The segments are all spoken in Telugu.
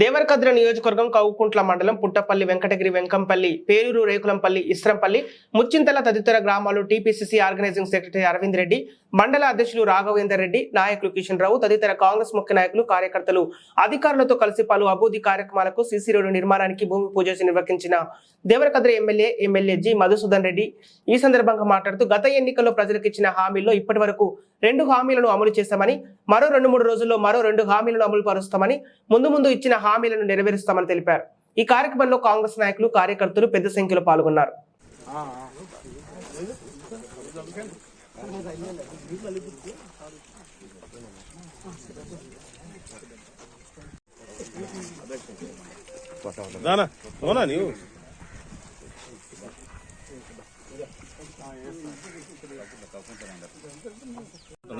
దేవరకద్ర నియోజకవర్గం కౌకుంట్ల మండలం పుట్టపల్లి వెంకటగిరి వెంకంపల్లి పేరూరు రేకులంపల్లి ఇస్రంపల్లి ముచ్చింతల తదితర గ్రామాలు TPCC organising secretary Aravind Reddy మండల అధ్యక్షులు రాఘవేందర్ రెడ్డి నాయకులు కిషన్ రావు తదితర కాంగ్రెస్ ముఖ్య నాయకులు కార్యకర్తలు అధికారులతో కలిసి పలు అభివృద్ధి కార్యక్రమాలకు సీసీ రోడ్డు నిర్మాణానికి భూమి పూజ నిర్వహించిన Devarakadra MLA MLA G Madhusudan Reddy ఈ సందర్భంగా మాట్లాడుతూ గత ఎన్నికల్లో ప్రజలకు ఇచ్చిన హామీల్లో ఇప్పటి వరకు రెండు హామీలను అమలు చేస్తామని మరో రెండు మూడు రోజుల్లో మరో రెండు హామీలను అమలు పరుస్తామని ముందు ముందు ఇచ్చిన హామీలను నెరవేరుస్తామని తెలిపారు. ఈ కార్యక్రమంలో కాంగ్రెస్ నాయకులు కార్యకర్తలు పెద్ద సంఖ్యలో పాల్గొన్నారు. నీవు?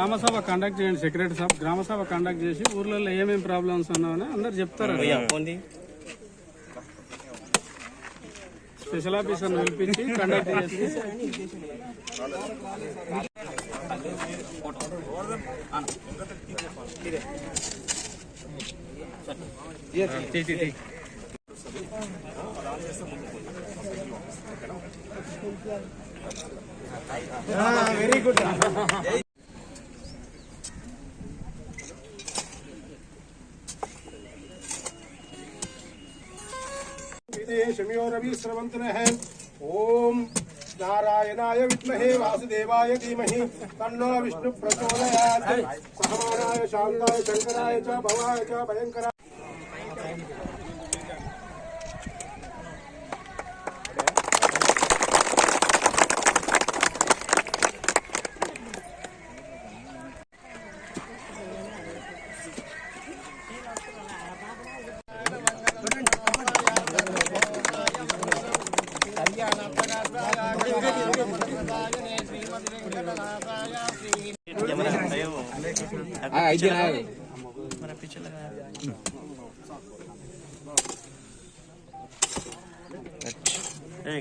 గ్రామసభ కండక్ట్ చేయండి సెక్రటరీ సభ గ్రామసభ కండక్ట్ చేసి ఊర్లలో ఏమేమి ప్రాబ్లమ్స్ ఉన్నామని అందరు చెప్తారు. స్పెషల్ ఆఫీసర్ పిలిపించి కండక్ట్ చేసి. Ah, very good Ravi Sravanth ओम नारायणाय विद्महे वासुदेवाय धीमहि। तन्नो विष्णु प्रचोदयात् सहमानाय शान्ताय शङ्कराय च भवाय च भयङ्कराय।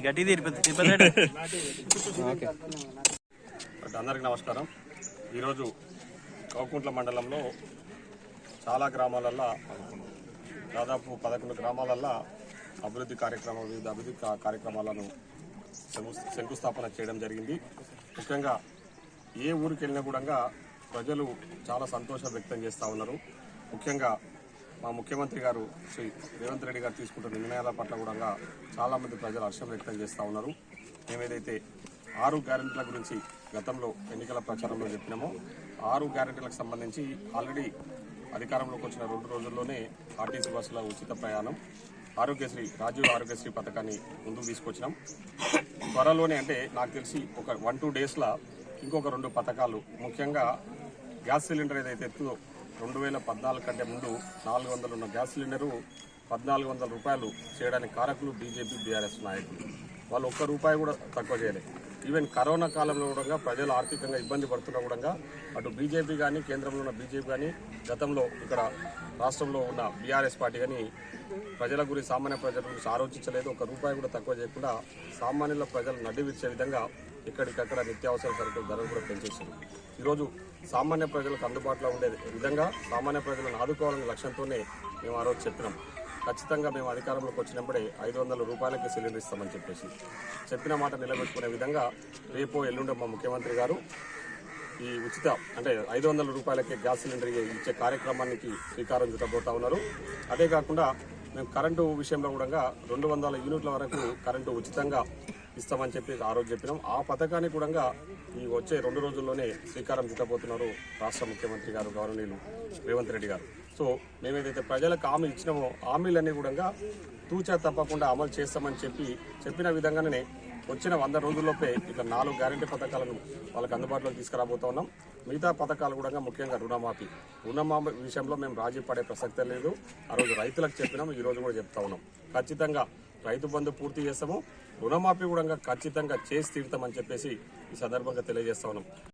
గట్టి అందరికీ నమస్కారం. ఈరోజు కౌకుంట్ల మండలంలో చాలా గ్రామాలల్లో దాదాపు పదకొండు గ్రామాలల్లో అభివృద్ధి కార్యక్రమం వివిధ అభివృద్ధి కార్యక్రమాలను శంకుస్థాపన చేయడం జరిగింది. ముఖ్యంగా ఏ ఊరికి వెళ్ళినా కూడా ప్రజలు చాలా సంతోషం వ్యక్తం చేస్తూ ఉన్నారు. ముఖ్యంగా మా ముఖ్యమంత్రి గారు శ్రీ రేవంత్ రెడ్డి గారు తీసుకుంటున్న నిర్ణయాల పట్ల కూడా చాలామంది ప్రజలు హర్షం వ్యక్తం చేస్తూ ఉన్నారు. మేమేదైతే ఆరు గ్యారెంటీల గురించి గతంలో ఎన్నికల ప్రచారంలో చెప్పినామో ఆరు గ్యారెంటీలకు సంబంధించి ఆల్రెడీ అధికారంలోకి వచ్చిన రెండు రోజుల్లోనే ఆర్టీసీ బస్సుల ఉచిత ప్రయాణం ఆరోగ్యశ్రీ రాజీవ్ ఆరోగ్యశ్రీ పథకాన్ని ముందుకు తీసుకొచ్చినాం. త్వరలోనే అంటే నాకు తెలిసి ఒక వన్ టూ డేస్లో ఇంకొక రెండు పథకాలు. ముఖ్యంగా గ్యాస్ సిలిండర్ ఏదైతే ఎత్తుందో రెండు వేల పద్నాలుగు కంటే ముందు నాలుగు వందలు ఉన్న గ్యాస్ సిలిండరు పద్నాలుగు వందల రూపాయలు చేయడానికి కారకులు బీజేపీ బీఆర్ఎస్ నాయకులు. వాళ్ళు ఒక్క రూపాయి కూడా తక్కువ చేయలేదు. ఈవెన్ కరోనా కాలంలో కూడా ప్రజలు ఆర్థికంగా ఇబ్బంది పడుతున్నా కూడా అటు బీజేపీ కానీ కేంద్రంలో ఉన్న బీజేపీ కానీ గతంలో ఇక్కడ రాష్ట్రంలో ఉన్న బీఆర్ఎస్ పార్టీ కానీ ప్రజల గురించి సామాన్య ప్రజల గురించి ఆలోచించలేదు. ఒక రూపాయి కూడా తక్కువ చేయకుండా సామాన్యుల ప్రజలు నడ్డి విడిచే విధంగా ఎక్కడికక్కడ నిత్యావసర సరుకుల ధరలు కూడా పెంచేసింది. ఈరోజు సామాన్య ప్రజలకు అందుబాటులో ఉండే విధంగా సామాన్య ప్రజలను ఆదుకోవాలనే లక్ష్యంతోనే మేము ఆ రోజు చెప్పినాం. ఖచ్చితంగా మేము అధికారంలోకి వచ్చినప్పుడే ఐదు వందల రూపాయలకి సిలిండర్ ఇస్తామని చెప్పేసి చెప్పిన మాట నిలబెట్టుకునే విధంగా రేపో ఎల్లుండో మా ముఖ్యమంత్రి గారు ఈ ఉచిత అంటే ఐదు వందల రూపాయలకే గ్యాస్ సిలిండర్ ఇచ్చే కార్యక్రమానికి శ్రీకారం చుట్టబోతా ఉన్నారు. అదే కాకుండా మేము కరెంటు విషయంలో కూడా రెండు వందల యూనిట్ల వరకు కరెంటు ఉచితంగా ఇస్తామని చెప్పి ఆ రోజు చెప్పినాం. ఆ పథకానికి కూడా ఈ వచ్చే రెండు రోజుల్లోనే శ్రీకారం చుట్టబోతున్నారు రాష్ట్ర ముఖ్యమంత్రి గారు గౌరవనీయులు రేవంత్ రెడ్డి గారు. సో మేము ఏదైతే ప్రజలకు హామీ ఇచ్చినామో హామీలన్నీ కూడా తూచా తప్పకుండా అమలు చేస్తామని చెప్పి చెప్పిన విధంగానే వచ్చిన వంద రోజుల్లోపే ఇట్లా నాలుగు గ్యారెంటీ పథకాలను వాళ్ళకి అందుబాటులోకి తీసుకురాబోతా ఉన్నాం. మిగతా పథకాలు కూడా ముఖ్యంగా రుణమాఫీ. రుణమాఫీ విషయంలో మేము రాజీ పడే ప్రసక్తే లేదు. ఆ రోజు రైతులకు చెప్పినాం ఈ రోజు కూడా చెప్తా ఉన్నాం. ఖచ్చితంగా రైతు బంధు పూర్తి చేస్తాము. రుణమాఫీ కూడా ఖచ్చితంగా చేసి తీరుతామని చెప్పేసి ఈ సందర్భంగా తెలియజేస్తా ఉన్నాం.